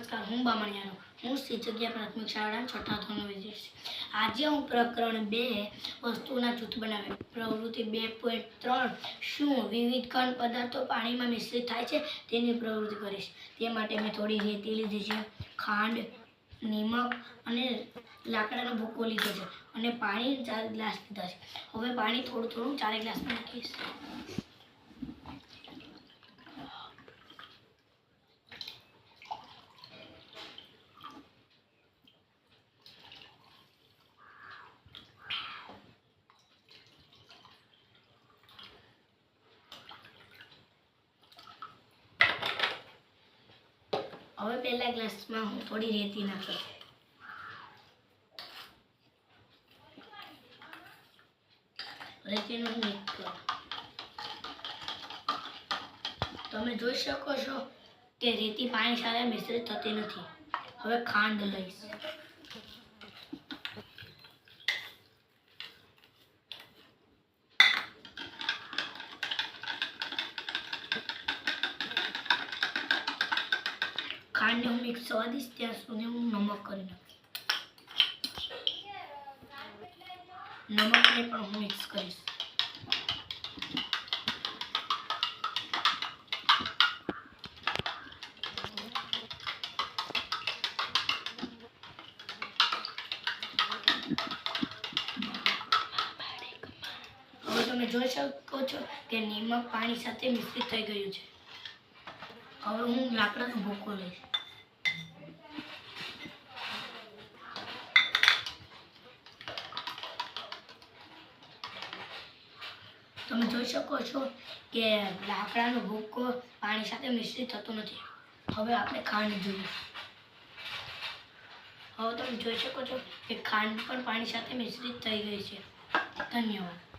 નમસ્કાર, હું બામણિયાનો. હું શ્રી જગ્યા પ્રાથમિક શાળા છઠ્ઠા ધોરણનો વિદ્યાર્થી આજે હું પ્રકરણ બે વસ્તુના જૂથ બનાવ્યું પ્રવૃત્તિ બે પોઈન્ટ ત્રણ, શું વિવિધ ઘન પદાર્થો પાણીમાં મિશ્રિત થાય છે તેની પ્રવૃત્તિ કરીશ. તે માટે મેં થોડી રેતી લીધી છે, ખાંડ, નિમક અને લાકડાનો ભૂકો લીધો છે અને પાણી ચાર ગ્લાસ લીધા છે. હવે પાણી થોડું થોડું ચારે ગ્લાસમાં નાખીશ. હવે પહેલા ગ્લાસમાં હું થોડી રેતી નાખીશ રેતીનું મિક્સ તમે જોઈ શકો છો કે રેતી પાણી સાથે મિશ્રિત થતી નથી. હવે ખાંડ લઈશ. ખાંડને હું મિક્સ થવા ત્યાં સુધી હું નમક કરી નાખીશ નમકને પણ હું મિક્સ કરીશ. હવે તમે જોઈ શકો છો કે નિમક પાણી સાથે મિશ્રિત થઈ ગયું છે. હવે હું લાકડાનો ભૂકો લઈશ. તમે જોઈ શકો છો કે લાકડાનો ભૂકો પાણી સાથે મિશ્રિત થતો નથી. હવે આપણે ખાંડ જોઈએ. હવે તમે જોઈ શકો છો કે ખાંડ પણ પાણી સાથે મિશ્રિત થઈ ગઈ છે. ધન્યવાદ.